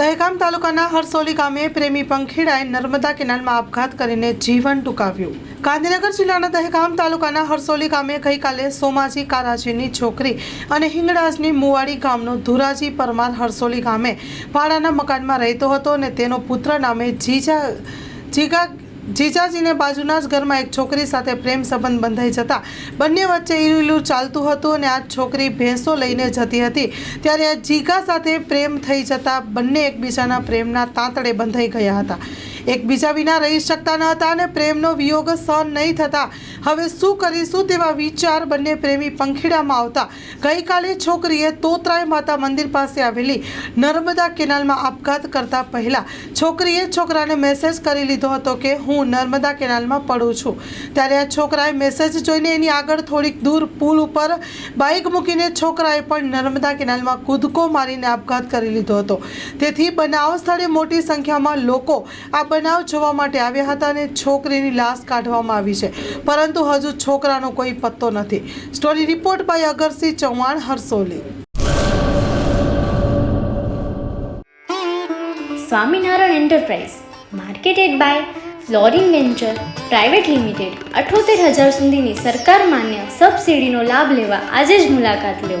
દહેગામ તાલુકાના હરસોલી ગામે પ્રેમી પંખીડાએ નર્મદા કેનાલમાં આપઘાત કરીને જીવન ટૂંકાવ્યું. ગાંધીનગર જિલ્લાના દહેગામ તાલુકાના હરસોલી ગામે ગઈકાલે સોમાજી કારાજીની છોકરી અને હિંગળાજની મુવાડી ગામનો ધુરાજી પરમાર હરસોલી ગામે ભાડાના મકાનમાં રહેતો હતો અને તેનો પુત્ર નામે જીજા જીગા જીજાજીને બાજુના જ ઘરમાં એક છોકરી સાથે પ્રેમ સંબંધ બંધાઈ જતા બંને વચ્ચે ઈલું ચાલતું હતું અને આ છોકરી ભેંસો લઈને જતી હતી. ત્યારે આ જીગા સાથે પ્રેમ થઈ જતા બંને એકબીજાના પ્રેમના તાંતડે બંધાઈ ગયા હતા. એકબીજા વિના રહી શકતા ન હતા અને પ્રેમનો વિયોગ સહન નહીં થતા. હવે શું કરીશું તેવા વિચાર બંને પ્રેમી પંખીડામાં આવતા. ગઈકાલે છોકરીએ તોતરાય માતા મંદિર પાસે આવેલી નર્મદા કેનાલમાં આપઘાત કરતા પહેલા છોકરીએ છોકરાને મેસેજ કરી લીધો હતો કે, હું નર્મદા કેનાલમાં પડું છું. ત્યારે આ છોકરાએ મેસેજ જોઈને એની આગળ થોડીક દૂર પુલ ઉપર બાઇક મૂકીને છોકરાએ પણ નર્મદા કેનાલમાં કૂદકો મારીને આપઘાત કરી લીધો હતો. તેથી બનાવ સ્થળે મોટી સંખ્યામાં લોકો આ બનાવ જોવા માટે આવ્યા હતા અને છોકરીની લાશ કાઢવામાં આવી છે. પરંતુ હજુ છોકરાનો કોઈ પત્તો નથી. Story report by Agarsinh Chauhan Harsoli Swaminarayan enterprise, marketed by Florin venture, private limited, અઠોતેર હજાર સુધીની સરકાર માન્ય સબસિડીનો લાભ લેવા આજે જ મુલાકાત લો.